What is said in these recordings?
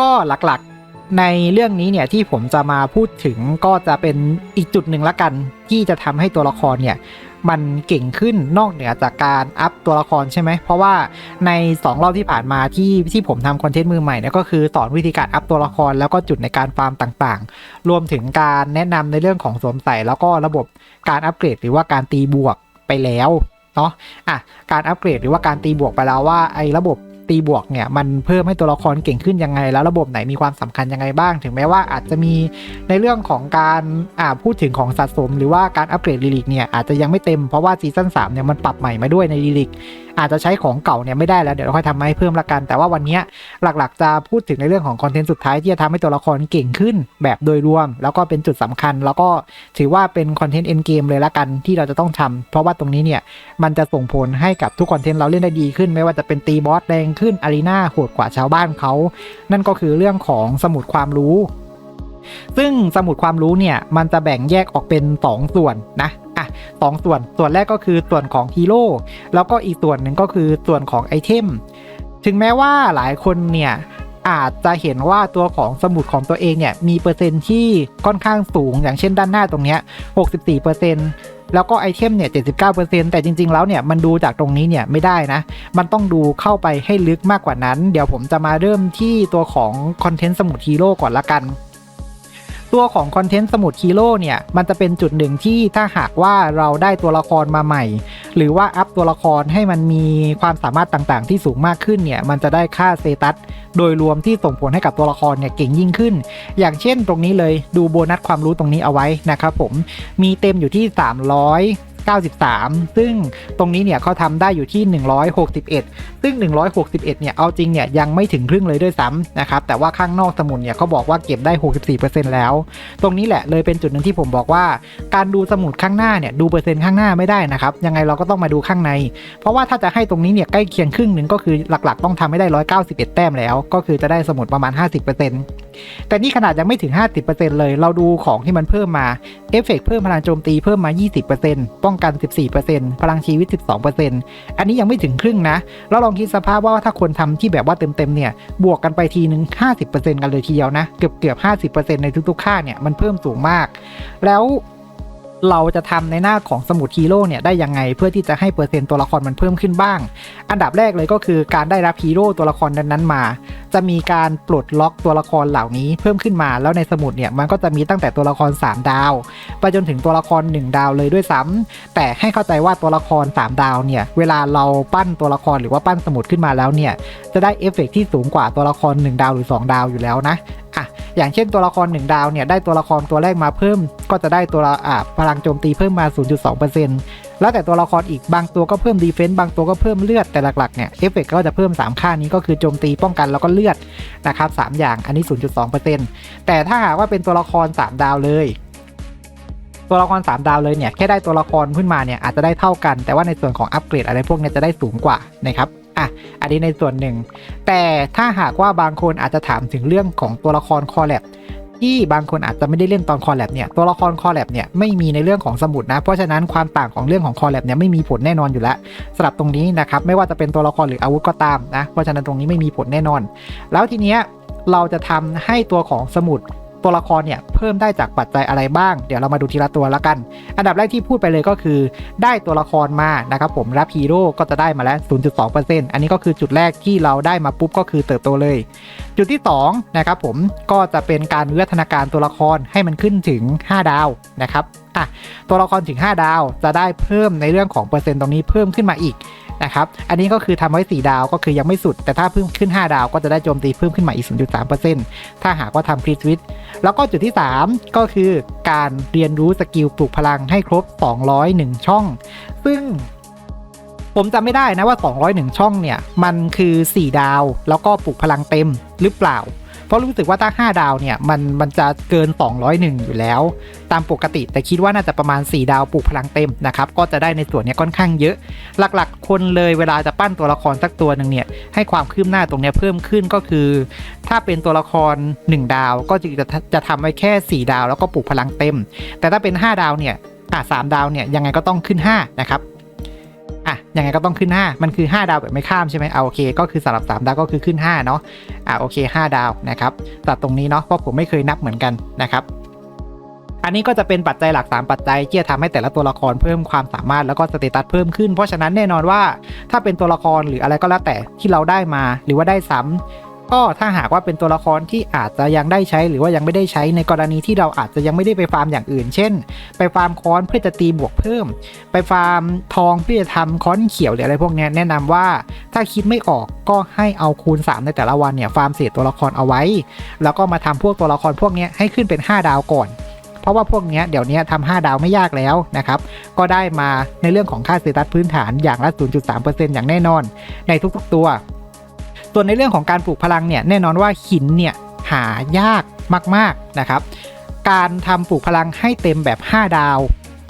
ก็หลักๆในเรื่องนี้เนี่ยที่ผมจะมาพูดถึงก็จะเป็นอีกจุดหนึ่งละกัน ที่จะทำให้ตัวละครเนี่ยมันเก่งขึ้นนอกเหนือจากการอัพตัวละครใช่ไหม เพราะว่าใน 2 รอบที่ผ่านมาที่ที่ผมทำคอนเทนต์มือใหม่เนี่ยก็คือสอนวิธีการอัพตัวละครแล้วก็จุดในการฟาร์มต่างๆ รวมถึงการแนะนำในเรื่องของสวมใส่แล้วก็ระบบการอัปเกรดหรือว่าการตีบวกไปแล้วเนาะอะการอัปเกรดหรือว่าการตีบวกไปแล้วว่าไอ้ระบบ ตีบวกเนี่ยมันเพิ่มให้ตัวละครเก่งขึ้นยังไง แล้วระบบไหนมีความสำคัญยังไงบ้าง ถึงแม้ว่าอาจจะมีในเรื่องของการอ่าพูดถึงของสะสม หรือว่าการอัปเกรดลิลิกเนี่ยอาจจะยังไม่เต็มเพราะว่าซีซั่น3เนี่ยมันปรับใหม่มาด้วยในลิลิกอาจจะใช้ของเก่าเนี่ยไม่ได้แล้วเดี๋ยวเราค่อยทำให้เพิ่มละกัน แต่ว่าวันนี้หลักๆ จะพูดถึงในเรื่องของคอนเทนต์สุดท้ายที่จะทำให้ตัวละครเก่งขึ้นแบบโดยรวม แล้วก็เป็นจุดสำคัญ แล้วก็ถือว่าเป็นคอนเทนต์เอ็นเกมเลยละกันที่เราจะต้องทำเพราะว่าตรงนี้เนี่ยมันจะส่งผลให้กับทุกคอนเทนต์เราเล่นได้ดีขึ้น ไม่ว่าจะเป็นตีบอสแรงขึ้นอารีนาโหดกว่าชาวบ้านเขา นั่นก็คือเรื่องของสมุดความรู้ซึ่งสมุดความรู้เนี่ยมันจะแบ่งแยกออกเป็น 2 ส่วนนะ อะสองส่วนส่วนแรกก็คือส่วนของฮีโร่แล้วก็อีกส่วนหนึ่งก็คือส่วนของไอเทมถึงแม้ว่าหลายคนเนี่ยอาจจะเห็นว่าตัวของสมุดของตัวเองเนี่ยมีเปอร์เซ็นต์ที่ค่อนข้างสูง อย่างเช่นด้านหน้าตรงเนี้ย64%แล้วก็ไอเทมเนี่ย 79%แต่จริง ๆ แล้วเนี่ยมันดูจากตรงนี้เนี่ยไม่ได้นะ มันต้องดูเข้าไปให้ลึกมากกว่านั้น เดี๋ยวผมจะมาเริ่มที่ตัวของคอนเทนต์สมุดฮีโร่ก่อนละกัน ตัวของคอนเทนต์สมุดคีโร่เนี่ย มันจะเป็นจุดหนึ่งที่ถ้าหากว่าเราได้ตัวละครมาใหม่ หรือว่าอัพตัวละครให้มันมีความสามารถต่างๆ ที่สูงมากขึ้นเนี่ย มันจะได้ค่าเซตัสโดยรวมที่ส่งผลให้กับตัวละครเนี่ยเก่งยิ่งขึ้น อย่างเช่นตรงนี้เลยดูโบนัสความรู้ตรงนี้เอาไว้นะครับผมมีเต็มอยู่ที่ 93 ซึ่งตรงนี้เนี่ยเขาทำได้อยู่ที่ 161 ซึ่ง 161 เนี่ยเอาจริงเนี่ยยังไม่ถึงครึ่งเลยด้วยซ้ำนะครับแต่ว่าข้างนอกสมุดเนี่ยเขาบอกว่าเก็บได้ 64%แล้ว ตรงนี้แหละเลยเป็นจุดหนึ่งที่ผมบอกว่า การดูสมุดข้างหน้าเนี่ยดูเปอร์เซ็นต์ข้างหน้าไม่ได้นะครับยังไงเราก็ต้องมาดูข้างใน เพราะว่าถ้าจะให้ตรงนี้เนี่ยใกล้เคียงครึ่งหนึ่งก็คือหลักๆ ต้องทำให้ได้ 191 แต้มแล้ว ก็คือจะได้สมุดประมาณ 50%แต่นี่ขนาดยังไม่ถึง 50%เลย เราดูของที่มันเพิ่มมา เอฟเฟกเพิ่มพลังโจมตีเพิ่มมา 20%ป้องกัน 14%พลังชีวิต 12%อันนี้ยังไม่ถึงครึ่งนะ เราลองคิดสภาพว่าถ้าคนทำที่แบบว่าเต็มๆเนี่ย บวกกันไปทีนึง 50%กันเลยทีเดียวนะ เกือบเกือบ 50%ในทุกๆค่าเนี่ย มันเพิ่มสูงมาก แล้ว เราจะทำในหน้าของสมุดฮีโร่เนี่ยได้ยังไงเพื่อที่จะให้เปอร์เซ็นต์ตัวละครมันเพิ่มขึ้นบ้าง อันดับแรกเลยก็คือการได้รับฮีโร่ตัวละครนั้นๆมา จะมีการปลดล็อกตัวละครเหล่านี้เพิ่มขึ้นมา แล้วในสมุดเนี่ยมันก็จะมีตั้งแต่ตัวละคร 3 ดาว ไปจนถึงตัวละคร 1 ดาวเลยด้วยซ้ำแต่ให้เข้าใจว่าตัวละคร 3 ดาวเนี่ยเวลาเราปั้นตัวละครหรือว่าปั้นสมุดขึ้นมาแล้วเนี่ยจะได้เอฟเฟกต์ที่สูงกว่าตัวละคร 1 ดาวหรือ 2 ดาวอยู่แล้วนะอะอย่างเช่นตัวละคร 1 ดาวเนี่ยได้ตัวละครตัวแรกมาเพิ่ม ก็จะได้ตัวละอะพลังโจมตีเพิ่มมา 0.2%แล้วแต่ตัวละครอีกบางตัวก็เพิ่มดีเฟนซ์บางตัวก็เพิ่มเลือดแต่หลักๆเนี่ยเอฟเฟกก็จะเพิ่ม 3 ค่านี้ก็คือโจมตีป้องกันแล้วก็เลือดนะครับ3อย่างอันนี้ 0.2%แต่ถ้าหากว่าเป็นตัวละคร 3 ดาวเลยตัวละคร 3 ดาวเลยเนี่ยแค่ได้ตัวละครขึ้นมาเนี่ยอาจจะได้เท่ากันแต่ว่าในส่วนของอัปเกรดอะไรพวกนี้จะได้สูงกว่านะครับ อะอันนี้ในส่วนหนึ่ง แต่ถ้าหากว่าบางคนอาจจะถามถึงเรื่องของตัวละครคอแลบที่บางคนอาจจะไม่ได้เล่นตอนคอแลบเนี่ยตัวละครคอแลบเนี่ยไม่มีในเรื่องของสมุดนะ เพราะฉะนั้นความต่างของเรื่องของคอแลบเนี่ยไม่มีผลแน่นอนอยู่แล้วสำหรับตรงนี้นะครับไม่ว่าจะเป็นตัวละครหรืออาวุธก็ตามนะเพราะฉะนั้นตรงนี้ไม่มีผลแน่นอน แล้วทีเนี้ยเราจะทำให้ตัวของสมุด ตัวละครเนี่ยเพิ่มได้จากปัจจัยอะไรบ้าง เดี๋ยวเรามาดูทีละตัวแล้วกัน อันดับแรกที่พูดไปเลยก็คือ ได้ตัวละครมานะครับผมรับฮีโร่ก็จะได้มาแล้ว 0.2%อันนี้ก็คือจุดแรกที่เราได้มาปุ๊บก็คือเติบโตเลย จุดที่2นะครับผมก็จะเป็นการวิวัฒนาการตัวละครให้มันขึ้นถึง 5 ดาวนะครับอะตัวละครถึง 5 ดาวจะได้เพิ่มในเรื่องของเปอร์เซ็นต์ตรงนี้เพิ่มขึ้นมาอีก นะครับ อันนี้ก็คือทำไว้ 4 ดาวก็คือยังไม่สุด แต่ถ้าเพิ่มขึ้น 5 ดาวก็จะได้โจมตีเพิ่มขึ้นมาอีก 0.3%ถ้าหากว่าทำคริสวิตแล้วก็จุดที่ 3 ก็คือการเรียนรู้สกิลปลูกพลังให้ครบ 201 ช่อง ซึ่งผมจำไม่ได้นะว่า 201 ช่องเนี่ย มันคือ 4 ดาว แล้วก็ปลูกพลังเต็มหรือเปล่า เพราะรู้สึกว่าถ้า5ดาวเนี่ยมันมันจะเกิน 201 อยู่แล้ว ตามปกติ แต่คิดว่าน่าจะประมาณ 4 ดาวปลูกพลังเต็มนะครับก็จะได้ในส่วนนี้ค่อนข้างเยอะ หลักๆ คนเลยเวลาจะปั้นตัวละครสักตัวหนึ่งเนี่ยให้ความคืบหน้าตรงนี้เพิ่มขึ้นก็คือ ถ้าเป็นตัวละคร 1 ดาวก็จะจะจะทำไว้แค่ 4 ดาวแล้วก็ปลูกพลังเต็ม แต่ถ้าเป็น 5 ดาวเนี่ยอะสามดาวเนี่ยยังไงก็ต้องขึ้น 5 นะครับ อะยังไงก็ต้องขึ้น 5 มันคือ 5 ดาวแบบไม่ข้ามใช่ไหมเอาโอเค ก็คือสำหรับ 3 ดาวก็คือขึ้น 5 เนาะอะโอเค 5 ดาวนะครับตัดตรงนี้เนาะเพราะผมไม่เคยนับเหมือนกันนะครับอันนี้ก็จะเป็นปัจจัยหลัก 3 ปัจจัยที่จะทำให้แต่ละตัวละครเพิ่มความสามารถแล้วก็สเตตัสเพิ่มขึ้น เพราะฉะนั้นแน่นอนว่า ถ้าเป็นตัวละครหรืออะไรก็แล้วแต่ที่เราได้มา หรือว่าได้ซ้ำ ก็ถ้าหากว่าเป็นตัวละครที่อาจจะยังได้ใช้ หรือว่ายังไม่ได้ใช้ในกรณีที่เราอาจจะยังไม่ได้ไปฟาร์มอย่างอื่น เช่น ไปฟาร์มค้อนเพื่อจะตีบวกเพิ่ม ไปฟาร์มทองเพื่อจะทำค้อนเขียวหรืออะไรพวกนี้แนะนำว่าถ้าคิดไม่ออกก็ให้เอาคูณ 3 ในแต่ละวันเนี่ยฟาร์มเศษตัวละครเอาไว้ แล้วก็มาทำพวกตัวละครพวกนี้ให้ขึ้นเป็น 5 ดาวก่อนเพราะว่าพวกนี้เดี๋ยวนี้ทำ5ดาวไม่ยากแล้วนะครับ ก็ได้มาในเรื่องของค่าสเตตัสพื้นฐานอย่างละ 0.3%อย่างแน่นอน ในทุกๆตัว ส่วนในเรื่องของการปลูกพลังเนี่ยแน่นอนว่าหินเนี่ยหายากมากๆนะครับ การทำปลูกพลังให้เต็มแบบ 5 ดาว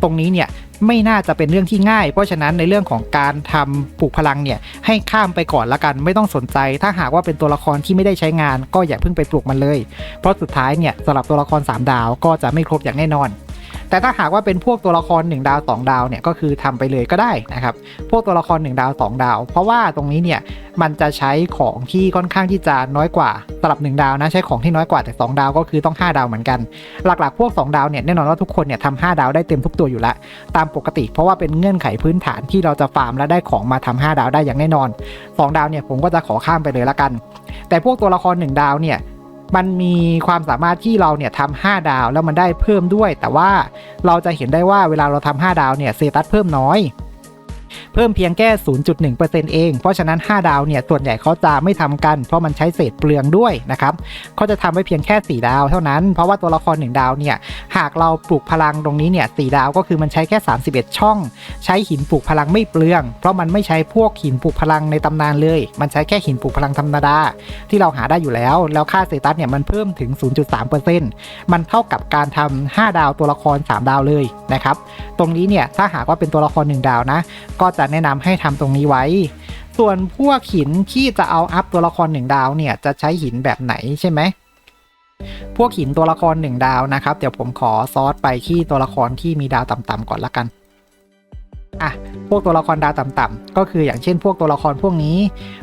ตรงนี้เนี่ยไม่น่าจะเป็นเรื่องที่ง่าย เพราะฉะนั้นในเรื่องของการทำปลูกพลังเนี่ยให้ข้ามไปก่อนละกันไม่ต้องสนใจ ถ้าหากว่าเป็นตัวละครที่ไม่ได้ใช้งาน ก็อย่าเพิ่งไปปลูกมันเลย เพราะสุดท้ายเนี่ยสำหรับตัวละคร 3 ดาวก็จะไม่ครบอย่างแน่นอน แต่ถ้าหากว่าเป็นพวกตัวละคร 1 ดาว 2 ดาวเนี่ยก็คือทำไปเลยก็ได้นะครับ พวกตัวละคร 1 ดาว 2 ดาว เพราะว่าตรงนี้เนี่ยมันจะใช้ของที่ค่อนข้างที่จะน้อยกว่าสำหรับ 1 ดาวนะใช้ของที่น้อยกว่าแต่ 2 ดาวก็คือต้อง 5 ดาวเหมือนกัน หลักๆ พวก 2 ดาวเนี่ยแน่นอนว่าทุกคนเนี่ยทำ5ดาวได้เต็มทุกตัวอยู่แล้ว ตามปกติเพราะว่าเป็นเงื่อนไขพื้นฐานที่เราจะฟาร์มและได้ของมาทำ5ดาวได้อย่างแน่นอน 2 ดาวเนี่ยผมก็จะขอข้ามไปเลยละกัน แต่พวกตัวละคร 1 ดาวเนี่ย มันมีความสามารถที่เราเนี่ยทำห้าดาวแล้วมันได้เพิ่มด้วย แต่ว่าเราจะเห็นได้ว่าเวลาเราทำห้าดาวเนี่ยเซตัสเพิ่มน้อย เพิ่มเพียงแค่ 0.1%เอง เพราะฉะนั้น 5 ดาวเนี่ยส่วนใหญ่เขาจะไม่ทำกัน เพราะมันใช้เศษเปลืองด้วยนะครับเขาจะทำไว้เพียงแค่ 4 ดาวเท่านั้น เพราะว่าตัวละคร 1 ดาวเนี่ยหากเราปลูกพลังตรงนี้เนี่ยสดาวก็คือมันใช้แค่ 31 ช่อง ใช้หินปลูกพลังไม่เปลือง เพราะมันไม่ใช้พวกหินปลูกพลังในตำนานเลย มันใช้แค่หินปลูกพลังธรรมดาที่เราหาได้อยู่แล้ว แล้วค่าเซตัสเนี่ยมันเพิ่มถึง 0.3%มันเท่ากับการทำ5ดาวตัวละคร 3 ดาวเลยนะครับ ตรงนี้เนี่ยถ้าหากว่าเป็นตัวละคร 1 ดาวนะก็จะแนะนำให้ทำตรงนี้ไว้ ส่วนพวกหินที่จะเอาอัพตัวละคร1ดาวเนี่ยจะใช้หินแบบไหนใช่ไหมพวกหินตัวละคร1ดาวนะครับ เดี๋ยวผมขอซอสไปที่ตัวละครที่มีดาวต่ำๆก่อนละกันอะพวกตัวละครดาวต่ำๆก็คืออย่างเช่นพวกตัวละครพวกนี้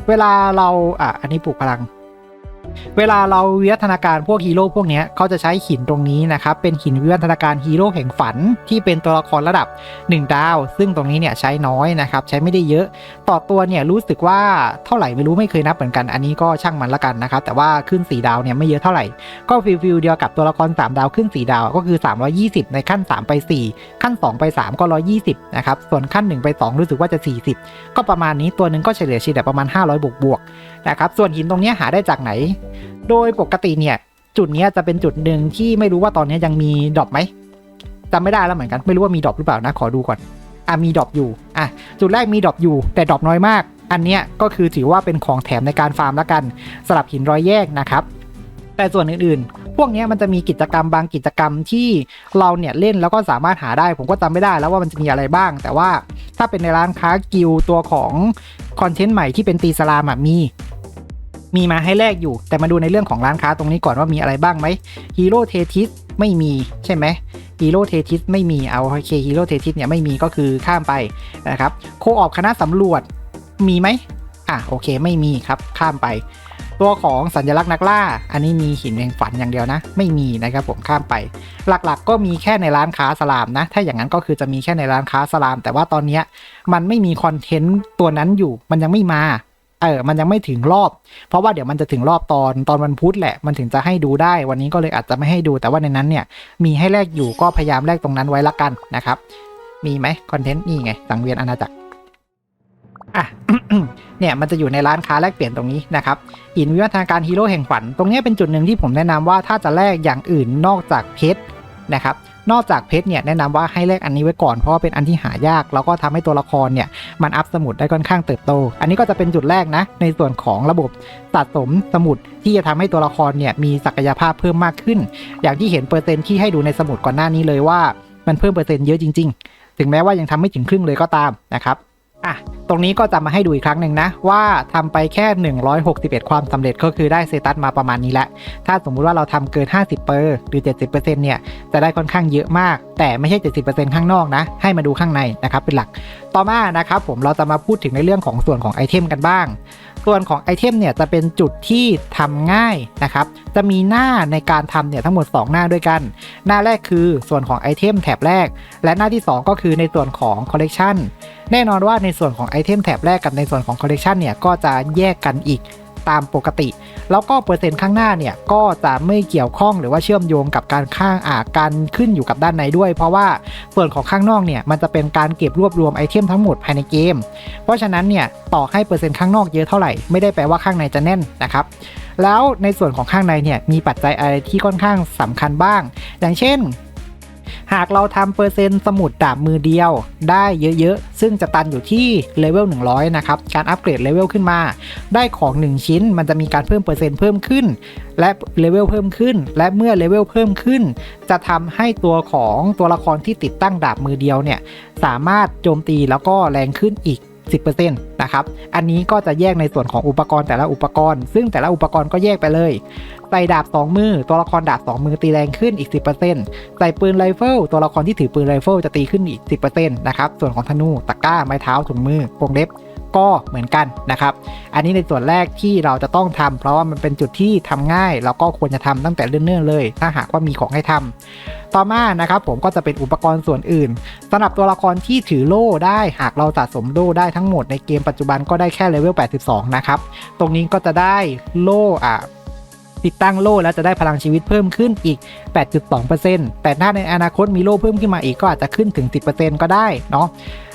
เวลาเราอะอันนี้ปลูกพลัง เวลาเราวิวัฒนาการพวกฮีโร่พวกนี้เขาจะใช้หินตรงนี้นะครับ เป็นหินวิวัฒนาการฮีโร่แห่งฝันที่เป็นตัวละครระดับ 1 ดาว ซึ่งตรงนี้เนี่ยใช้น้อยนะครับ ใช้ไม่ได้เยอะ ต่อตัวเนี่ยรู้สึกว่าเท่าไหร่ไม่รู้ไม่เคยนับเหมือนกัน อันนี้ก็ช่างมันละกันนะครับ แต่ว่าขึ้น 4 ดาวเนี่ยไม่เยอะเท่าไหร่ ก็ฟิลฟิลเดียวกับตัวละคร 3 ดาวขึ้น 4 ดาวก็คือ 320 ในขั้น 3 ไป 4 ขั้น 2 ไป 3 ก็ 120 นะครับ ส่วนขั้น 1 ไป 2 รู้สึกว่าจะ 40 ก็ประมาณนี้ตัวหนึ่งก็เฉลี่ยเฉลี่ยประมาณ 500 บวกบวกนะครับ ส่วนหินตรงนี้หาได้จากไหนโดยปกติเนี่ย จุดนี้จะเป็นจุดหนึ่งที่ไม่รู้ว่าตอนนี้ยังมีดรอปไหมจำไม่ได้แล้วเหมือนกันไม่รู้ว่ามีดรอปหรือเปล่านะขอดูก่อนอะมีดรอปอยู่อะจุดแรกมีดรอปอยู่ แต่ดรอปน้อยมาก อันเนี้ยก็คือถือว่าเป็นของแถมในการฟาร์มและกันสลับหินรอยแยกนะครับแต่ส่วนอื่นๆ พวกนี้มันจะมีกิจกรรมบางกิจกรรมที่เราเนี่ยเล่นแล้วก็สามารถหาได้ ผมก็จำไม่ได้แล้วว่ามันจะมีอะไรบ้าง แต่ว่าถ้าเป็นในร้านค้ากิลตัวของคอนเทนต์ใหม่ที่เป็นตีสลามมี มีมาให้แลกอยู่ แต่มาดูในเรื่องของร้านค้าตรงนี้ก่อนว่ามีอะไรบ้างไหมฮีโร่เททิสไม่มีใช่ไหมฮีโร่เททิสไม่มีเอาโอเคฮีโร่เททิสเนี่ยไม่มีก็คือข้ามไปนะครับโคออกคณะสำรวจมีไหมอะโอเคไม่มีครับข้ามไป ตัวของสัญลักษณ์นักล่า อันนี้มีหินแห่งฝันอย่างเดียวนะ ไม่มีนะครับผมข้ามไป หลักๆ ก็มีแค่ในร้านค้าสลามนะ ถ้าอย่างนั้นก็คือจะมีแค่ในร้านค้าสลาม แต่ว่าตอนนี้มันไม่มีคอนเทนต์ตัวนั้นอยู่มันยังไม่มา เออมันยังไม่ถึงรอบ เพราะว่าเดี๋ยวมันจะถึงรอบตอนตอนวันพุธแหละ มันถึงจะให้ดูได้ วันนี้ก็เลยอาจจะไม่ให้ดู แต่ว่าในนั้นเนี่ย มีให้แลกอยู่ก็พยายามแลกตรงนั้นไว้ละกันนะครับ มีไหมคอนเทนต์นี่ไง สังเวียนอาณาจักร อะ เนี่ยมันจะอยู่ในร้านค้าแลกเปลี่ยนตรงนี้นะครับ หินวิวัฒนาการฮีโร่แห่งฝันตรงนี้เป็นจุดหนึ่งที่ผมแนะนำว่าถ้าจะแลกอย่างอื่นนอกจากเพชรนะครับ นอกจากเพชรเนี่ยแนะนำว่าให้แลกอันนี้ไว้ก่อนเพราะว่าเป็นอันที่หายาก แล้วก็ทำให้ตัวละครเนี่ยมันอัพสมุดได้ค่อนข้างเติบโต อันนี้ก็จะเป็นจุดแรกนะ ในส่วนของระบบสะสมสมุดที่จะทำให้ตัวละครเนี่ยมีศักยภาพเพิ่มมากขึ้น อย่างที่เห็นเปอร์เซ็นต์ที่ให้ดูในสมุดก่อนหน้านี้เลยว่ามันเพิ่มเปอร์เซ็นต์เยอะจริง ๆ ถึงแม้ว่ายังทำไม่ถึงครึ่งเลยก็ตามนะครับ อะตรงนี้ก็จะมาให้ดูอีกครั้งหนึ่งนะ ว่าทำไปแค่ 161 ความสำเร็จก็คือได้เซตัสมาประมาณนี้แหละ ถ้าสมมุติว่าเราทำเกิน 50เปอร์หรือ 70%เนี่ยจะได้ค่อนข้างเยอะมาก แต่ไม่ใช่ 70%ข้างนอกนะ ให้มาดูข้างในนะครับเป็นหลัก ต่อมานะครับผมเราจะมาพูดถึงในเรื่องของส่วนของไอเทมกันบ้าง ส่วนของไอเทมเนี่ยจะเป็นจุดที่ทำง่ายนะครับ จะมีหน้าในการทำเนี่ยทั้งหมด 2 หน้าด้วยกัน หน้าแรกคือส่วนของไอเทมแถบแรก และหน้าที่ 2 ก็คือในส่วนของคอลเลกชันแน่นอนว่าในส่วนของไอเทมแถบแรกกับในส่วนของคอลเลกชันเนี่ยก็จะแยกกันอีกตามปกติ แล้วก็เปอร์เซ็นต์ข้างหน้าเนี่ยก็จะไม่เกี่ยวข้องหรือว่าเชื่อมโยงกับการข้างอ่าการขึ้นอยู่กับด้านในด้วย เพราะว่าส่วนของข้างนอกเนี่ยมันจะเป็นการเก็บรวบรวมไอเทมทั้งหมดภายในเกม เพราะฉะนั้นเนี่ยต่อให้เปอร์เซ็นต์ข้างนอกเยอะเท่าไหร่ไม่ได้แปลว่าข้างในจะแน่นนะครับแล้วในส่วนของข้างในเนี่ยมีปัจจัยอะไรที่ค่อนข้างสำคัญบ้าง อย่างเช่น หากเราทำเปอร์เซ็นต์สมุดดาบมือเดียวได้เยอะๆ ซึ่งจะตันอยู่ที่เลเวล100 นะครับ การอัปเกรดเลเวลขึ้นมา ได้ของ 1 ชิ้น มันจะมีการเพิ่มเปอร์เซ็นต์เพิ่มขึ้น และเลเวลเพิ่มขึ้น และเมื่อเลเวลเพิ่มขึ้น จะทำให้ตัวของตัวละครที่ติดตั้งดาบมือเดียวเนี่ยสามารถโจมตีแล้วก็แรงขึ้นอีก10%นะครับ อันนี้ก็จะแยกในส่วนของอุปกรณ์แต่ละอุปกรณ์ ซึ่งแต่ละอุปกรณ์ก็แยกไปเลย ใส่ดาบ 2 มือ ตัวละครดาบ 2 มือตีแรงขึ้นอีก 10%ใส่ปืนไรเฟิลตัวละครที่ถือปืนไรเฟิลจะตีขึ้นอีก 10%นะครับ ส่วนของธนูตะกร้า ไม้เท้าถุงมือวงเล็บก็เหมือนกันนะครับ อันนี้ในส่วนแรกที่เราจะต้องทำเพราะว่ามันเป็นจุดที่ทำง่าย แล้วก็ควรจะทำตั้งแต่เนิ่นๆเลย ถ้าหากว่ามีของให้ทำต่อมานะครับผมก็จะเป็นอุปกรณ์ส่วนอื่นสำหรับตัวละครที่ถือโล่ได้ หากเราสะสมโล่ได้ทั้งหมดในเกมปัจจุบันก็ได้แค่เลเวล 82 นะครับ ตรงนี้ก็จะได้โล่อะ ติดตั้งโล่แล้วจะได้พลังชีวิตเพิ่มขึ้นอีก 8.2%แต่ถ้าในอนาคตมีโล่เพิ่มขึ้นมาอีกก็อาจจะขึ้นถึง 10%ก็ได้เนาะ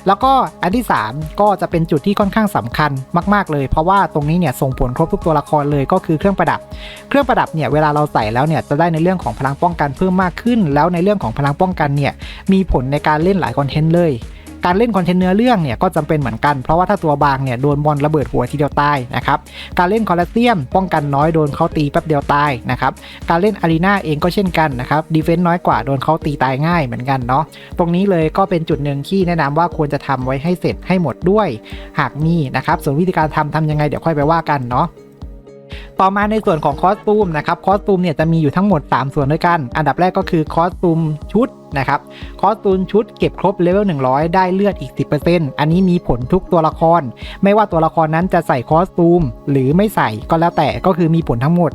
แล้วก็อันที่ 3 ก็จะเป็นจุดที่ค่อนข้างสำคัญมากๆ เลย เพราะว่าตรงนี้เนี่ยส่งผลครบทุกตัวละครเลยก็คือเครื่องประดับ เครื่องประดับเนี่ยเวลาเราใส่แล้วเนี่ยจะได้ในเรื่องของพลังป้องกันเพิ่มมากขึ้น แล้วในเรื่องของพลังป้องกันเนี่ยมีผลในการเล่นหลายคอนเทนต์เลย การเล่นคอนเทนเนื้อเรื่องเนี่ยก็จำเป็นเหมือนกันเพราะว่าถ้าตัวบางเนี่ยโดนบอลระเบิดหัวทีเดียวตายนะครับการเล่นคอลเลเซียมป้องกันน้อยโดนเขาตีแป๊บเดียวตายนะครับการเล่นอารีนาเองก็เช่นกันนะครับดีเฟนต์น้อยกว่าโดนเขาตีตายง่ายเหมือนกันเนาะตรงนี้เลยก็เป็นจุดหนึ่งที่แนะนำว่าควรจะทำไว้ให้เสร็จให้หมดด้วย หากมีนะครับส่วนวิธีการทำทำยังไงเดี๋ยวค่อยไปว่ากันเนาะ ต่อมาในส่วนของคอสตูมนะครับคอสตูมเนี่ยจะมีอยู่ทั้งหมด 3 ส่วนด้วยกัน อันดับแรกก็คือคอสตูมชุดนะครับคอสตูมชุดเก็บครบเลเวล100 ได้เลือดอีก 10%อันนี้มีผลทุกตัวละคร ไม่ว่าตัวละครนั้นจะใส่คอสตูม หรือไม่ใส่ก็แล้วแต่ก็คือมีผลทั้งหมด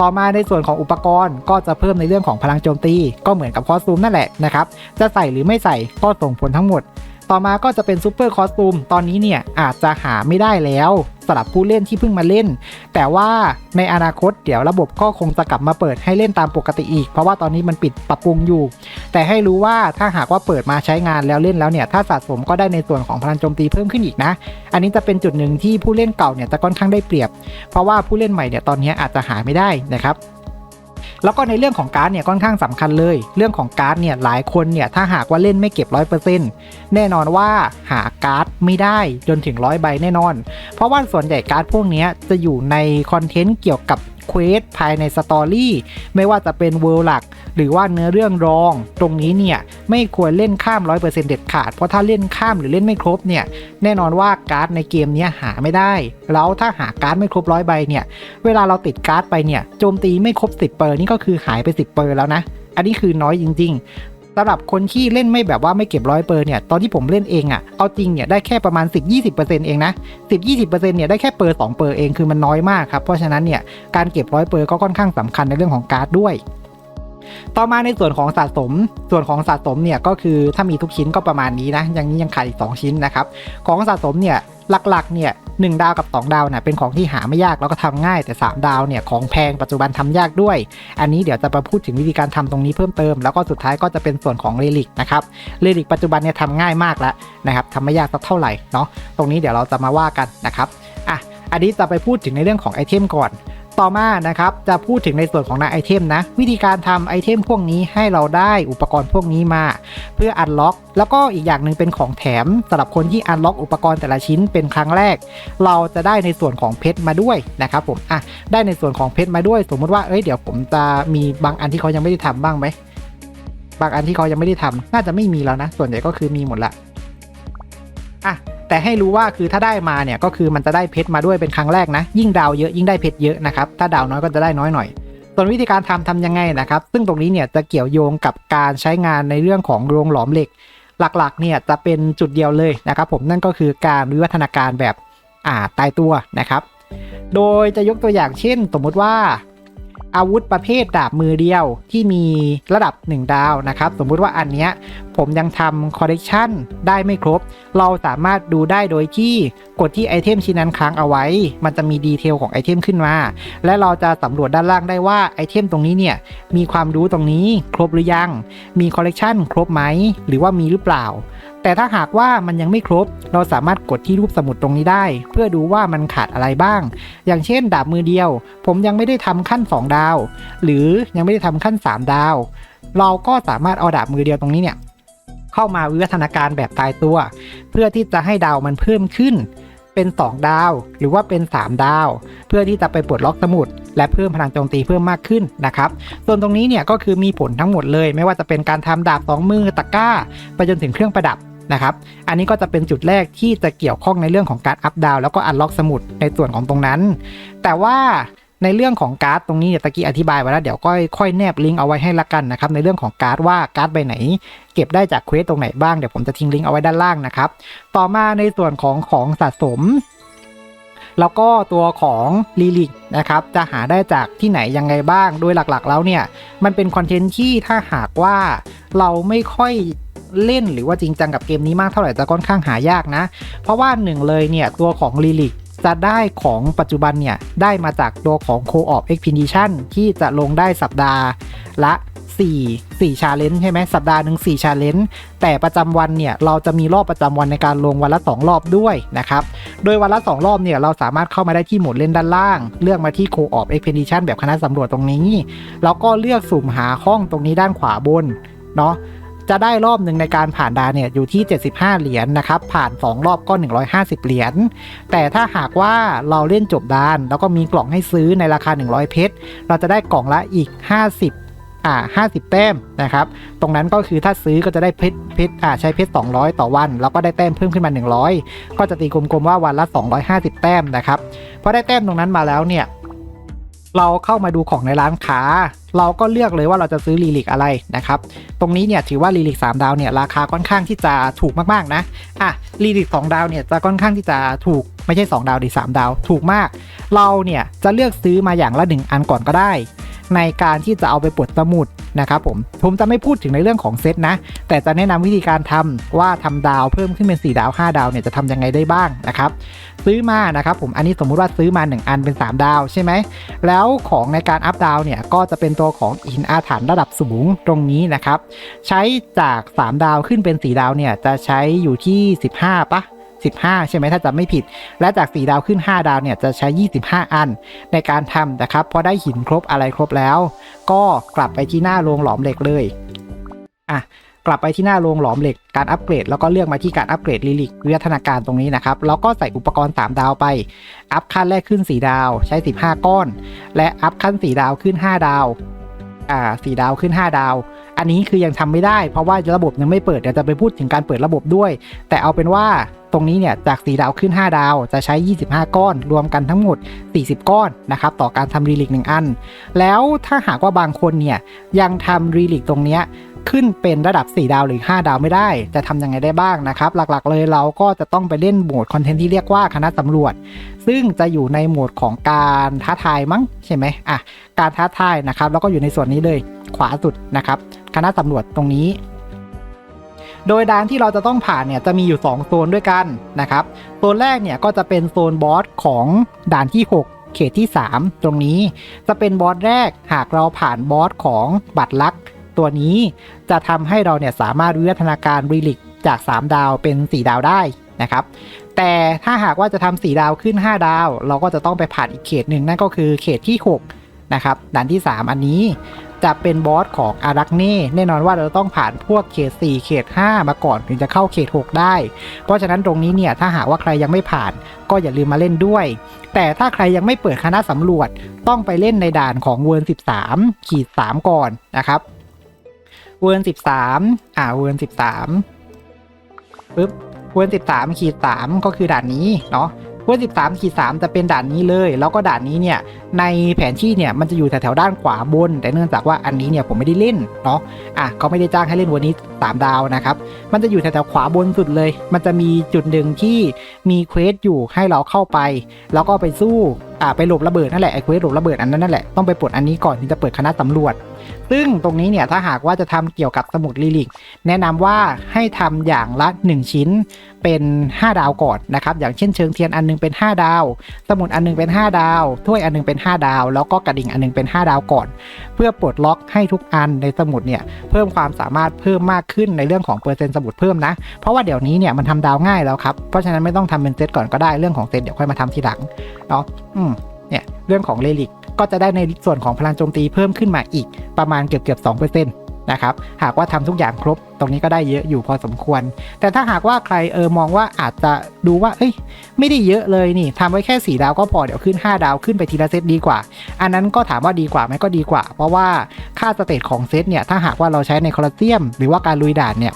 ต่อมาในส่วนของอุปกรณ์ก็จะเพิ่มในเรื่องของพลังโจมตี ก็เหมือนกับคอสตูมนั่นแหละนะครับจะใส่หรือไม่ใส่ก็ส่งผลทั้งหมด ต่อมาก็จะเป็นซูเปอร์คอสตูมตอนนี้เนี่ยอาจจะหาไม่ได้แล้วสำหรับผู้เล่นที่เพิ่งมาเล่น แต่ว่าในอนาคตเดี๋ยวระบบก็คงจะกลับมาเปิดให้เล่นตามปกติอีก เพราะว่าตอนนี้มันปิดปรับปรุงอยู่ แต่ให้รู้ว่าถ้าหากว่าเปิดมาใช้งานแล้วเล่นแล้วเนี่ย ถ้าสะสมก็ได้ในส่วนของพลังโจมตีเพิ่มขึ้นอีกนะ อันนี้จะเป็นจุดหนึ่งที่ผู้เล่นเก่าเนี่ยจะค่อนข้างได้เปรียบ เพราะว่าผู้เล่นใหม่เนี่ยตอนนี้อาจจะหาไม่ได้นะครับ แล้วก็ในเรื่องของการ์ดเนี่ยค่อนข้างสำคัญเลย เรื่องของการ์ดเนี่ยหลายคนเนี่ยถ้าหากว่าเล่นไม่เก็บร้อยเปอร์เซ็นต์แน่นอนว่าหาการ์ดไม่ได้จนถึงร้อยใบแน่นอน เพราะว่าส่วนใหญ่การ์ดพวกนี้จะอยู่ในคอนเทนต์เกี่ยวกับ เควสภายในสตอรี่ไม่ว่าจะเป็นเวิลด์หลัก หรือว่าเนื้อเรื่องรอง ตรงนี้เนี่ยไม่ควรเล่นข้าม 100%เด็ดขาด เพราะถ้าเล่นข้ามหรือเล่นไม่ครบเนี่ยแน่นอนว่าการ์ดในเกมนี้หาไม่ได้ แล้วถ้าหาการ์ดไม่ครบร้อยใบเนี่ยเวลาเราติดการ์ดไปเนี่ยโจมตีไม่ครบ 10 เปอร์นี่ก็คือหายไป 10 เปอร์แล้วนะอันนี้คือน้อยจริง ๆ สำหรับคนที่เล่นไม่แบบว่าไม่เก็บร้อยเปอร์เนี่ยตอนที่ผมเล่นเองอะ่ะเอาจริงเนี่ยได้แค่ประมาณ 10-20%เองนะ10-20%เนี่ยได้แค่เปอร์2เปอร์เองคือมันน้อยมากครับเพราะฉะนั้นเนี่ยการเก็บร้อยเปอร์ก็ค่อนข้างสำคัญในเรื่องของการ์ดด้วย ต่อมาในส่วนของสะสม ส่วนของสะสมเนี่ยก็คือถ้ามีทุกชิ้นก็ประมาณนี้นะอย่างนี้ยังขาดอีก 2 ชิ้นนะครับ ของสะสมเนี่ยหลักๆเนี่ยหดาวกับ 2 ดาวเนี่ยเป็นของที่หาไม่ยากแล้วก็ทำง่ายแต่ 3 ดาวเนี่ยของแพงปัจจุบันทำยากด้วย อันนี้เดี๋ยวจะมาพูดถึงวิธีการทำตรงนี้เพิ่มเติม แล้วก็สุดท้ายก็จะเป็นส่วนของเรลิกนะครับเรลิกปัจจุบันเนี่ยทำง่ายมากแล้วนะครับทำไม่ยากสักเท่าไหร่เนาะตรงนี้เดี๋ยวเราจะมาว่ากันนะครับอะอันนี้จะไปพูดถึงในเรื่องของไอเทมก่อน ต่อมานะครับจะพูดถึงในส่วนของในไอเทมนะ วิธีการทำไอเทมพวกนี้ให้เราได้อุปกรณ์พวกนี้มา เพื่ออันล็อก แล้วก็อีกอย่างหนึ่งเป็นของแถมสำหรับคนที่อันล็อกอุปกรณ์แต่ละชิ้นเป็นครั้งแรก เราจะได้ในส่วนของเพชรมาด้วยนะครับผมอะได้ในส่วนของเพชรมาด้วย สมมติว่าเอ้ยเดี๋ยวผมจะมีบางอันที่เขายังไม่ได้ทำบ้างไหมบางอันที่เขายังไม่ได้ทำน่าจะไม่มีแล้วนะ ส่วนใหญ่ก็คือมีหมดละอะ แต่ให้รู้ว่าคือถ้าได้มาเนี่ยก็คือมันจะได้เพชรมาด้วยเป็นครั้งแรกนะ ยิ่งดาวเยอะยิ่งได้เพชรเยอะนะครับ ถ้าดาวน้อยก็จะได้น้อยหน่อยส่วนวิธีการทำทำยังไงนะครับ ซึ่งตรงนี้เนี่ยจะเกี่ยวโยงกับการใช้งานในเรื่องของโรงหลอมเหล็ก หลักๆเนี่ยจะเป็นจุดเดียวเลยนะครับ ผมนั่นก็คือการวิวัฒนาการแบบอ่าตายตัวนะครับ โดยจะยกตัวอย่างเช่น สมมุติว่า อาวุธประเภทดาบมือเดียวที่มีระดับ 1 ดาวนะครับ สมมุติว่าอันเนี้ยผมยังทำคอลเลกชันได้ไม่ครบ เราสามารถดูได้โดยที่กดที่ไอเทมชิ้นนั้นค้างเอาไว้ มันจะมีดีเทลของไอเทมขึ้นมา และเราจะสำรวจด้านล่างได้ว่าไอเทมตรงนี้เนี่ยมีความรู้ตรงนี้ครบหรือยัง มีคอลเลกชันครบไหม หรือว่ามีหรือเปล่า แต่ถ้าหากว่ามันยังไม่ครบ เราสามารถกดที่รูปสมุดตรงนี้ได้ เพื่อดูว่ามันขาดอะไรบ้าง อย่างเช่น ดาบมือเดียว ผมยังไม่ได้ทำขั้น 2 ดาว หรือยังไม่ได้ทำขั้น 3 ดาว เราก็สามารถเอาดาบมือเดียวตรงนี้เนี่ยเข้ามาวิวัฒนาการแบบตายตัว เพื่อที่จะให้ดาวมันเพิ่มขึ้นเป็น 2 ดาว หรือว่าเป็น 3 ดาว เพื่อที่จะไปปลดล็อกสมุด และเพิ่มพลังโจมตีเพิ่มมากขึ้นนะครับ ส่วนตรงนี้เนี่ยก็คือมีผลทั้งหมดเลย ไม่ว่าจะเป็นการทำดาบสองมือตะกร้า ไปจนถึงเครื่องประดับ นะครับ อันนี้ก็จะเป็นจุดแรกที่จะเกี่ยวข้องในเรื่องของการอัพดาวแล้วก็อันล็อกสมุดในส่วนของตรงนั้น แต่ว่าในเรื่องของการ์ดตรงนี้เนี่ยตะกี้อธิบายไว้แล้วเดี๋ยวก็ค่อยแนบลิงก์เอาไว้ให้ละกันนะครับในเรื่องของการ์ดว่าการ์ดใบไหน เก็บได้จากเควสตรงไหนบ้างเดี๋ยวผมจะทิ้งลิงก์เอาไว้ด้านล่างนะครับต่อมาในส่วนของของสะสม แล้วก็ตัวของลีลิกนะครับจะหาได้จากที่ไหนยังไงบ้าง โดยหลักๆ แล้วเนี่ยมันเป็นคอนเทนต์ที่ถ้าหากว่าเราไม่ค่อย เล่นหรือว่าจริงจังกับเกมนี้มากเท่าไหร่จะค่อนข้างหายากนะ เพราะว่าหนึ่งเลยเนี่ยตัวของลีลิกจะได้ของปัจจุบันเนี่ย ได้มาจากตัวของ Co-op Expedition ที่จะลงได้สัปดาห์ละ4 4ชาเลนจ์ใช่ไหมสัปดาห์หนึ่ง4ชาเลนจ์แต่ประจำวันเนี่ย เราจะมีรอบประจำวันในการลงวันละ 2 รอบด้วยนะครับ โดยวันละ 2 รอบเนี่ย เราสามารถเข้ามาได้ที่โหมดเล่นด้านล่าง เลือกมาที่ Co-op Expedition แบบคณะสำรวจตรงนี้ แล้วก็เลือกสุ่มหาห้องตรงนี้ด้านขวาบน เนาะ จะได้รอบหนึ่งในการผ่านดานเนี่ยอยู่ที่ 75 เหรียญนนะครับ ผ่าน 2 รอบก็ 150 เหรียญ แต่ถ้าหากว่าเราเล่นจบดาน แล้วก็มีกล่องให้ซื้อในราคา 100 เพชร เราจะได้กล่องละอีก 50อ่า50 แต้มนะครับ ตรงนั้นก็คือถ้าซื้อก็จะได้เพชรเพชรอ่าใช้เพชร200 ต่อวัน แล้วก็ได้แต้มเพิ่มขึ้นมา 100 ก็จะตีกลมๆว่าวันละ 250 แต้มนะครับพอได้แต้มตรงนั้นมาแล้วเนี่ย เราเข้ามาดูของในร้านค้า เราก็เลือกเลยว่าเราจะซื้อลีลิกอะไรนะครับ ตรงนี้เนี่ยถือว่าลีลิก3ดาวเนี่ยราคาค่อนข้างที่จะถูกมากๆนะอะลีลิก2ดาวเนี่ยจะค่อนข้างที่จะถูกไม่ใช่ 2 ดาวดิ3ดาวถูกมาก เราเนี่ยจะเลือกซื้อมาอย่างละ 1 อันก่อนก็ได้ ในการที่จะเอาไปปลดสมุดนะครับผมผมจะไม่พูดถึงในเรื่องของเซตนะ แต่จะแนะนำวิธีการทำว่าทำดาวเพิ่มขึ้นเป็น 4 ดาว 5 ดาวเนี่ยจะทำยังไงได้บ้างนะครับซื้อมานะครับผมอันนี้สมมุติว่าซื้อมา 1 อันเป็น 3 ดาวใช่ไหมแล้วของในการอัพดาวเนี่ยก็จะเป็นตัวของหินอาถรรพ์ระดับสูงตรงนี้นะครับใช้จาก 3 ดาวขึ้นเป็น 4 ดาวเนี่ยจะใช้อยู่ที่ 15ปะ 15 ใช่ไหมถ้าจำไม่ผิด และจาก 4 ดาวขึ้น 5 ดาวเนี่ยจะใช้ 25 อันในการทำนะครับพอได้หินครบอะไรครบแล้ว ก็กลับไปที่หน้าโรงหลอมเหล็กเลยอะกลับไปที่หน้าโรงหลอมเหล็กการอัปเกรด แล้วก็เลือกมาที่การอัปเกรดลิลิกวิวัฒนาการตรงนี้นะครับแล้วก็ใส่อุปกรณ์ 3 ดาวไป อัพขั้นแรกขึ้น 4 ดาว ใช้ 15 ก้อน และอัพขั้น 4 ดาวขึ้น 5 ดาว อ่าสีดาวขึ้น 5 ดาว อันนี้คือยังทำไม่ได้เพราะว่าระบบยังไม่เปิดเดี๋ยวจะไปพูดถึงการเปิดระบบด้วย แต่เอาเป็นว่าตรงนี้เนี่ยจาก4ดาวขึ้น 5 ดาวจะใช้ 25 ก้อน รวมกันทั้งหมด 40 ก้อนนะครับต่อการทำรีลิก1อัน แล้วถ้าหากว่าบางคนเนี่ยยังทำรีลิกตรงเนี้ย ขึ้นเป็นระดับ 4 ดาวหรือ 5 ดาวไม่ได้ จะทำยังไงได้บ้างนะครับ หลักๆเลยเราก็จะต้องไปเล่นโหมดคอนเทนต์ที่เรียกว่าคณะสำรวจ ซึ่งจะอยู่ในโหมดของการท้าทายมั้งใช่ไหมอะการท้าทายนะครับแล้วก็อยู่ในส่วนนี้เลยขวาสุดนะครับคณะสำรวจตรงนี้โดยด่านที่เราจะต้องผ่านเนี่ยจะมีอยู่ 2 โซนด้วยกันนะครับ โซนแรกเนี่ยก็จะเป็นโซนบอสของด่านที่ 6 เขตที่ 3 ตรงนี้ จะเป็นบอสแรกหากเราผ่านบอสของบัตรลัก ตัวนี้ จะทำให้เราเนี่ยสามารถวิวัฒนาการรีลิกจาก 3 ดาวเป็น 4 ดาวได้นะครับ แต่ถ้าหากว่าจะทำ4ดาวขึ้น 5 ดาว เราก็จะต้องไปผ่านอีกเขตหนึ่งนั่นก็คือเขตที่ 6 นะครับด่านที่ 3 อันนี้จะเป็นบอสของอารักเน่แน่นอนว่าเราต้องผ่านพวกเขต 4 เขต 5 มาก่อนถึงจะเข้าเขต 6 ได้ เพราะฉะนั้นตรงนี้เนี่ยถ้าหากว่าใครยังไม่ผ่านก็อย่าลืมมาเล่นด้วย แต่ถ้าใครยังไม่เปิดคณะสำรวจต้องไปเล่นในด่านของเวิร์น13 ขีด 3 ก่อนนะครับ เวิร์น13อ่าเวิร์น13ปึ๊บควร13ขีด3ก็คือด่านนี้เนาะควร13ขีด3จะเป็นด่านนี้เลย แล้วก็ด่านนี้เนี่ยในแผนที่เนี่ยมันจะอยู่แถวๆด้านขวาบน แต่เนื่องจากว่าอันนี้เนี่ยผมไม่ได้เล่นเนาะอะเขาไม่ได้จ้างให้เล่นวันนี้3ดาวนะครับมันจะอยู่แถวๆขวาบนสุดเลย มันจะมีจุดหนึ่งที่มีเควสอยู่ให้เราเข้าไป แล้วก็ไปสู้อ่าไปหลบระเบิดนั่นแหละไอ้เควสหลบระเบิดอันนั้นนั่นแหละต้องไปปลดอันนี้ก่อนที่จะเปิดคณะตำรวจ ซึ่งตรงนี้เนี่ยถ้าหากว่าจะทำเกี่ยวกับสมุดลิลิก แนะนำว่าให้ทำอย่างละ 1 ชิ้นเป็น 5 ดาวก่อนนะครับ อย่างเช่นเชิงเทียนอันหนึงเป็น 5 ดาว สมุดอันหนึงเป็น 5 ดาว ถ้วยอันหนึงเป็น 5 ดาว แล้วก็กระดิ่งอันหนึงเป็น 5 ดาวก่อน เพื่อปลดล็อกให้ทุกอันในสมุดเนี่ยเพิ่มความสามารถเพิ่มมากขึ้นในเรื่องของเปอร์เซ็นต์สมุดเพิ่มนะ เพราะว่าเดี๋ยวนี้เนี่ยมันทำดาวง่ายแล้วครับ เพราะฉะนั้นไม่ต้องทำเป็นเซตก่อนก็ได้ เรื่องของเซตเดี๋ยวค่อยมาทำทีหลังเนาะ อืมเนี่ยเรื่องของเลลิก ก็จะได้ในส่วนของพลังโจมตีเพิ่มขึ้นมาอีกประมาณเกือบเกือบสองเปอร์เซ็นต์นะครับหากว่าทำทุกอย่างครบตรงนี้ก็ได้เยอะอยู่พอสมควร แต่ถ้าหากว่าใครเออมองว่าอาจจะดูว่าเอ้ยไม่ได้เยอะเลยนี่ทำไว้แค่ 4 ดาวก็พอเดี๋ยวขึ้น 5 ดาวขึ้นไปทีละเซตดีกว่า อันนั้นก็ถามว่าดีกว่าไหมก็ดีกว่า เพราะว่าค่าสเตตของเซตเนี่ยถ้าหากว่าเราใช้ในคอลเซียม หรือว่าการลุยด่านเนี่ย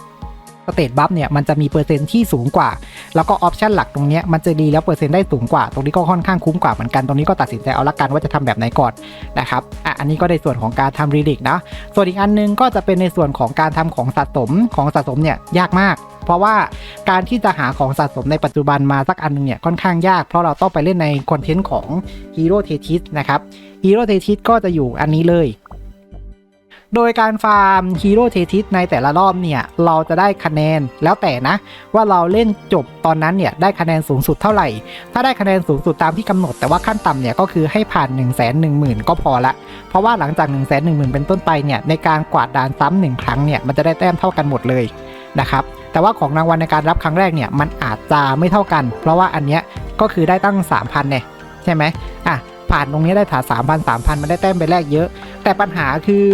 สเตตบัฟเนี่ยมันจะมีเปอร์เซ็นต์ที่สูงกว่า แล้วก็ออปชันหลักตรงนี้มันจะดีแล้วเปอร์เซ็นต์ได้สูงกว่า ตรงนี้ก็ค่อนข้างคุ้มกว่าเหมือนกัน ตรงนี้ก็ตัดสินใจเอาละกันว่าจะทำแบบไหนก่อนนะครับอะอันนี้ก็ในส่วนของการทำรีดิกนะ ส่วนอีกอันนึงก็จะเป็นในส่วนของการทำของสะสมของสะสมเนี่ยยากมากเพราะว่าการที่จะหาของสะสมในปัจจุบันมาสักอันนึงเนี่ยค่อนข้างยาก เพราะเราต้องไปเล่นในคอนเทนต์ของฮีโร่เททิสนะครับฮีโร่เททิสก็จะอยู่อันนี้เลย โดยการฟาร์มฮีโร่เททิสในแต่ละรอบเนี่ย เราจะได้คะแนนแล้วแต่นะ ว่าเราเล่นจบตอนนั้นเนี่ย ได้คะแนนสูงสุดเท่าไหร่ ถ้าได้คะแนนสูงสุดตามที่กำหนด แต่ว่าขั้นต่ำเนี่ยก็คือให้ผ่าน 1 1 0 0 0 0 ก็พอละ เพราะว่าหลังจาก 1 1 0 0 0 0 เป็นต้นไปเนี่ย ในการกวาดด่านซ้ำหนึ่งครั้งเนี่ย มันจะได้แต้มเท่ากันหมดเลยนะครับแต่ว่าของรางวัลในการรับครั้งแรกเนี่ยมันอาจจะไม่เท่ากัน เพราะว่าอันเนี้ยก็คือได้ตั้ง 3,000เนี่ยใช่ไหมอะผ่านตรงนี้ได้ถาสามพันสามพันมันได้แต้มไปแรกเยอะ แต่ปัญหาคือ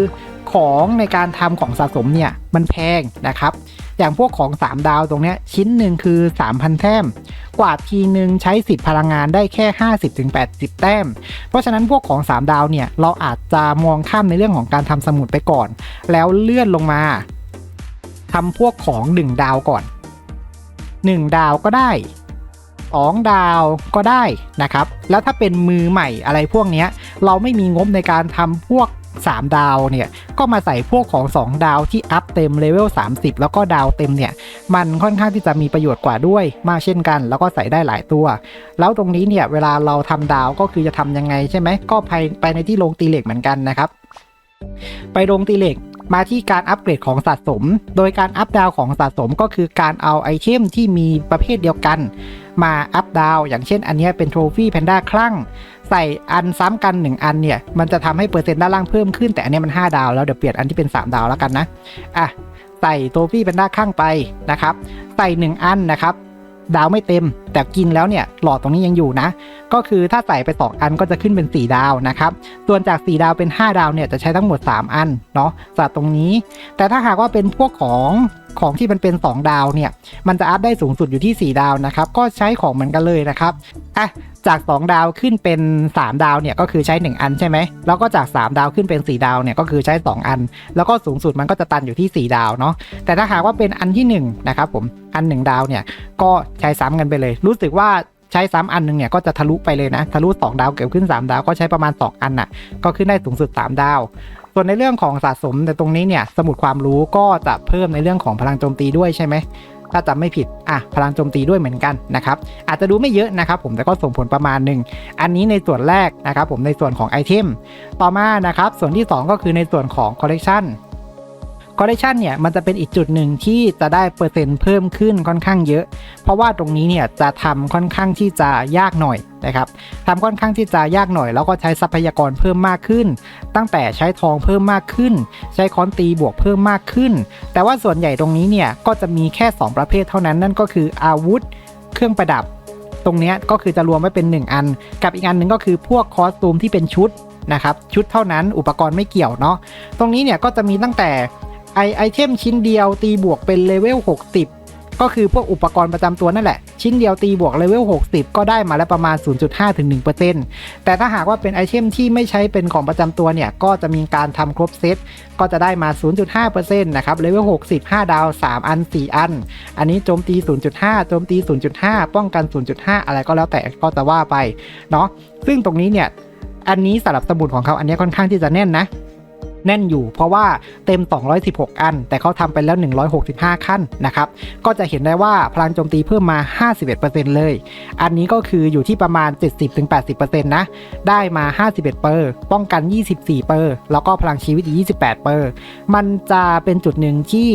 ของในการทำของสะสมเนี่ยมันแพงนะครับ อย่างพวกของ 3 ดาวตรงเนี้ยชิ้นหนึ่งคือ 3,000 แต้ม กว่าดทีหนึ่งใช้สิทธิ์พลังงานได้แค่ 50-80 แต้ม เพราะฉะนั้นพวกของ 3 ดาวเนี่ยเราอาจจะมองข้ามในเรื่องของการทำสมุดไปก่อน แล้วเลื่อนลงมาทำพวกของ 1 ดาวก่อน 1 ดาวก็ได้2ดาวก็ได้นะครับ แล้วถ้าเป็นมือใหม่อะไรพวกนี้เราไม่มีงบในการทำพวก 3 ดาวเนี่ยก็มาใส่พวกของ 2 ดาวที่อัพเต็มเลเวล30 แล้วก็ดาวเต็มเนี่ยมันค่อนข้างที่จะมีประโยชน์กว่าด้วยมากเช่นกัน แล้วก็ใส่ได้หลายตัว แล้วตรงนี้เนี่ยเวลาเราทำดาวก็คือจะทำยังไงใช่ไหมก็ไปไปในที่โรงตีเหล็กเหมือนกันนะครับไปโรงตีเหล็กมาที่การอัปเกรดของสะสม โดยการอัพดาวของสะสมก็คือการเอาไอเทมที่มีประเภทเดียวกัน มาอัพดาว อย่างเช่นอันนี้เป็นโทฟี่แพนด้าคลั่ง ใส่อันซ้ำกัน 1 อันเนี่ย มันจะทำให้เปอร์เซ็นต์ด้านล่างเพิ่มขึ้นแต่อันเนี้ยมัน 5 ดาวแล้วเดี๋ยวเปลี่ยนอันที่เป็น 3 ดาวแล้วกันนะอะใส่โทฟี่แพนด้าคลั่งไปนะครับ ใส่ 1 อันนะครับ ดาวไม่เต็ม แต่กินแล้วเนี่ยหลอดตรงนี้ยังอยู่นะ ก็คือถ้าใส่ไป 2 อันก็จะขึ้นเป็น 4 ดาวนะครับ ส่วนจาก 4 ดาวเป็น 5 ดาวเนี่ยจะใช้ทั้งหมด 3 อันเนาะสำหรับตรงนี้ แต่ถ้าหากว่าเป็นพวกของของที่มันเป็น 2 ดาวเนี่ย มันจะอัพได้สูงสุดอยู่ที่ 4 ดาวนะครับ ก็ใช้ของเหมือนกันเลยนะครับ อะ จาก 2 ดาวขึ้นเป็น 3 ดาวเนี่ยก็คือใช้ 1 อันใช่ไหมแล้วก็จาก 3 ดาวขึ้นเป็น 4 ดาวเนี่ยก็คือใช้ 2 อัน แล้วก็สูงสุดมันก็จะตันอยู่ที่ 4 ดาวเนาะแต่ถ้าหากว่าเป็นอันที่1นะครับผมอัน 1 ดาวเนี่ยก็ใช้ซ้ำกันไปเลย รู้สึกว่าใช้ซ้ำอันหนึงเนี่ยก็จะทะลุไปเลยนะ ทะลุ 2 ดาวเก็บขึ้น 3 ดาวก็ใช้ประมาณ 2 อันน่ะ ก็ขึ้นได้สูงสุด 3 ดาว ส่วนในเรื่องของสะสมในตรงนี้เนี่ยสมุดความรู้ก็จะเพิ่มในเรื่องของพลังโจมตีด้วยใช่ไหม ถ้าจำไม่ผิดอะพลังโจมตีด้วยเหมือนกันนะครับอาจจะดูไม่เยอะนะครับผมแต่ก็ส่งผลประมาณหนึ่งอันนี้ในส่วนแรกนะครับผมในส่วนของไอเทมต่อมานะครับส่วนที่ 2 ก็คือในส่วนของคอลเลกชัน คอลเลชันเนี่ยมันจะเป็นอีกจุดหนึ่งที่จะได้เปอร์เซ็นต์เพิ่มขึ้นค่อนข้างเยอะ เพราะว่าตรงนี้เนี่ยจะทำค่อนข้างที่จะยากหน่อยนะครับทำค่อนข้างที่จะยากหน่อย แล้วก็ใช้ทรัพยากรเพิ่มมากขึ้น ตั้งแต่ใช้ทองเพิ่มมากขึ้น ใช้ค้อนตีบวกเพิ่มมากขึ้น แต่ว่าส่วนใหญ่ตรงนี้เนี่ยก็จะมีแค่ 2 ประเภทเท่านั้นนั่นก็คืออาวุธ เครื่องประดับ ตรงนี้ก็คือจะรวมไว้เป็น 1 อัน กับอีกอันหนึ่งก็คือพวกคอสตูมที่เป็นชุดนะครับชุดเท่านั้นอุปกรณ์ไม่เกี่ยวเนาะตรงนี้เนี่ยก็จะมีตั้งแต่ ไอไอเทมชิ้นเดียวตีบวกเป็นเลเวล60 ก็คือพวกอุปกรณ์ประจำตัวนั่นแหละ ชิ้นเดียวตีบวกเลเวล60 ก็ได้มาแล้วประมาณ 0.5ถึง1%แต่ถ้าหากว่าเป็นไอเทมที่ไม่ใช้เป็นของประจำตัวเนี่ย ก็จะมีการทำครบเซตก็จะได้มา 0.5%นะครับเลเวล60 5 ดาว 3 อัน 4 อัน อันนี้โจมตี 0.5 โจมตี 0.5 ป้องกัน 0.5 อะไรก็แล้วแต่ก็จะว่าไปเนาะซึ่งตรงนี้เนี่ยอันนี้สำหรับสมุดของเขาอันนี้ค่อนข้างที่จะแน่นนะ แน่นอยู่ เพราะว่าเต็ม 216 อัน แต่เขาทำไปแล้ว 165 ขั้นนะครับ ก็จะเห็นได้ว่าพลังโจมตีเพิ่มมา 51%เลย อันนี้ก็คืออยู่ที่ประมาณ 70-80%นะ ได้มา 51 เปอร์ ป้องกัน 24 เปอร์ แล้วก็พลังชีวิตอีก 28 เปอร์ มันจะเป็นจุดหนึ่งที่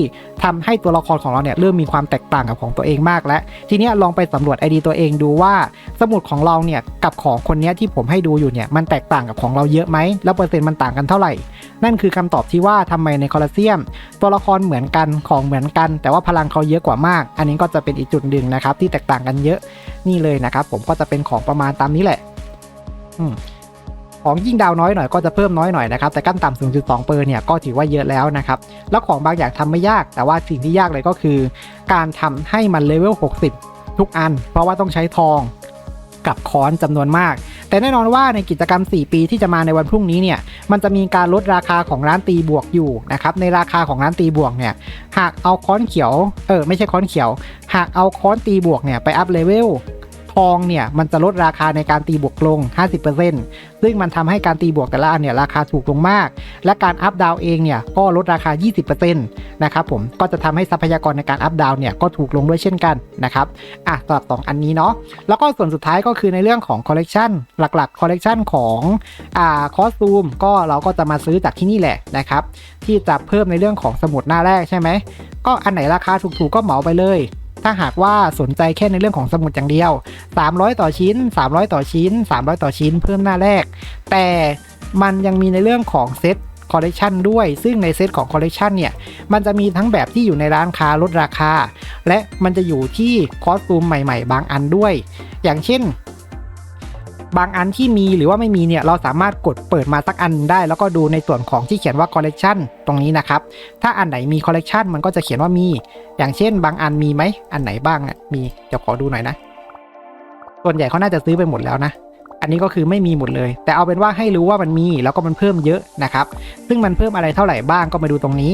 ทำให้ตัวละครของเราเนี่ยเริ่มมีความแตกต่างกับของตัวเองมากแล้ว ทีนี้ลองไปสำรวจ ID ตัวเองดูว่าสมุดของเราเนี่ยกับของคนนี้ที่ผมให้ดูอยู่เนี่ยมันแตกต่างกับของเราเยอะไหมแล้วเปอร์เซ็นต์มันต่างกันเท่าไหร่ นั่นคือคำตอบที่ว่าทำไมในคอลเซียม ตัวละครเหมือนกันของเหมือนกัน แต่ว่าพลังเขาเยอะกว่ามาก อันนี้ก็จะเป็นอีกจุดหนึ่งนะครับที่แตกต่างกันเยอะนี่เลยนะครับผมก็จะเป็นของประมาณตามนี้แหละอืมของยิ่งดาวน้อยหน่อยก็จะเพิ่มน้อยหน่อยนะครับแต่กั้นต่ำ0.2เปอร์เนี่ยก็ถือว่าเยอะแล้วนะครับแล้วของบางอย่างทำไม่ยาก แต่ว่าสิ่งที่ยากเลยก็คือ การทำให้มันเลเวล60 ทุกอัน เพราะว่าต้องใช้ทอง กับค้อนจำนวนมาก แต่แน่นอนว่าในกิจกรรม 4 ปีที่จะมาในวันพรุ่งนี้เนี่ยมันจะมีการลดราคาของร้านตีบวกอยู่นะครับในราคาของร้านตีบวกเนี่ยหากเอาค้อนเขียวเออไม่ใช่ค้อนเขียว หากเอาค้อนตีบวกเนี่ยไปอัพเลเวล ทองเนี่ยมันจะลดราคาในการตีบวกลง 50%ซึ่งมันทำให้การตีบวกแต่ละอันเนี่ยราคาถูกลงมาก และการอัพดาวเองเนี่ยก็ลดราคา 20%นะครับผมก็จะทำให้ทรัพยากรในการอัพดาวเนี่ยก็ถูกลงด้วยเช่นกันนะครับอะสำหรับสองอันนี้เนาะแล้วก็ส่วนสุดท้ายก็คือในเรื่องของคอลเลกชันหลักๆคอลเลกชันของอ่าคอสตูมก็เราก็จะมาซื้อจากที่นี่แหละนะครับที่จะเพิ่มในเรื่องของสมุดหน้าแรกใช่ไหมก็อันไหนราคาถูกๆก็เหมาไปเลย ถ้าหากว่าสนใจแค่ในเรื่องของสมุดอย่างเดียว 300 ต่อชิ้น 300 ต่อชิ้น 300 ต่อชิ้น เพิ่มหน้าแรก แต่มันยังมีในเรื่องของเซตคอลเลกชันด้วย ซึ่งในเซตของคอลเลกชันเนี่ย มันจะมีทั้งแบบที่อยู่ในร้านค้าลดราคา และมันจะอยู่ที่คอสตูมใหม่ๆ บางอันด้วย อย่างเช่น บางอันที่มีหรือว่าไม่มีเนี่ยเราสามารถกดเปิดมาสักอันได้ แล้วก็ดูในส่วนของที่เขียนว่าคอลเลกชันตรงนี้นะครับ ถ้าอันไหนมีคอลเลกชันมันก็จะเขียนว่ามี อย่างเช่น บางอันมีไหมอันไหนบ้างมีเดี๋ยวขอดูหน่อยนะ ส่วนใหญ่เขาน่าจะซื้อไปหมดแล้วนะ อันนี้ก็คือไม่มีหมดเลย แต่เอาเป็นว่าให้รู้ว่ามันมีแล้วก็มันเพิ่มเยอะนะครับ ซึ่งมันเพิ่มอะไรเท่าไหร่บ้างก็มาดูตรงนี้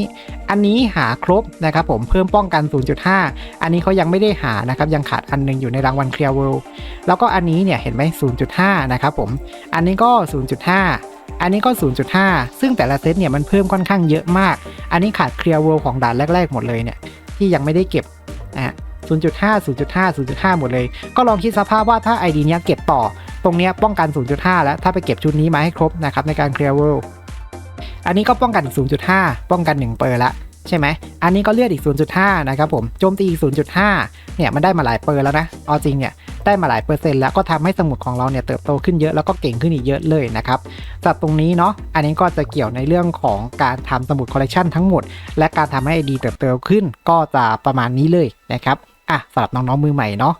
อันนี้หาครบนะครับผมเพิ่มป้องกัน 0.5 อันนี้เขายังไม่ได้หานะครับยังขาดอันหนึงอยู่ในรางวัลเคลียร์เวิลด์แล้วก็อันนี้เนี่ยเห็นไหม0.5 นะครับผมอันนี้ก็ 0.5อันนี้ก็ 0.5 ซึ่งแต่ละเซตเนี่ยมันเพิ่มค่อนข้างเยอะมาก อันนี้ขาดเคลียร์เวิลด์ของด่านแรก ๆ หมดเลยเนี่ย ที่ยังไม่ได้เก็บนะฮะ0.5 0.5 0.5 หมดเลย ก็ลองคิดสภาพว่าถ้า ID เนี้ยเก็บต่อ ตรงนี้ป้องกัน 0.5 แล้วถ้าไปเก็บชุดนี้มาให้ครบนะครับในการเคลียร์เวิลด์อันนี้ก็ป้องกันอีก 0.5 ป้องกัน 1 เปอร์ละใช่ไหม อันนี้ก็เลือดอีก 0.5 นะครับผมโจมตีอีก 0.5 เนี่ยมันได้มาหลายเปอร์แล้วนะเอาจริงเนี่ยได้มาหลายเปอร์เซ็นต์แล้วก็ทำให้สมุดของเราเนี่ยเติบโตขึ้นเยอะแล้วก็เก่งขึ้นอีกเยอะเลยนะครับจากตรงนี้เนาะอันนี้ก็จะเกี่ยวในเรื่องของการทำสมุดคอลเลกชันทั้งหมด และการทำให้ ID เติบโตขึ้นก็จะประมาณนี้เลยนะครับอะสำหรับน้องๆมือใหม่เนาะ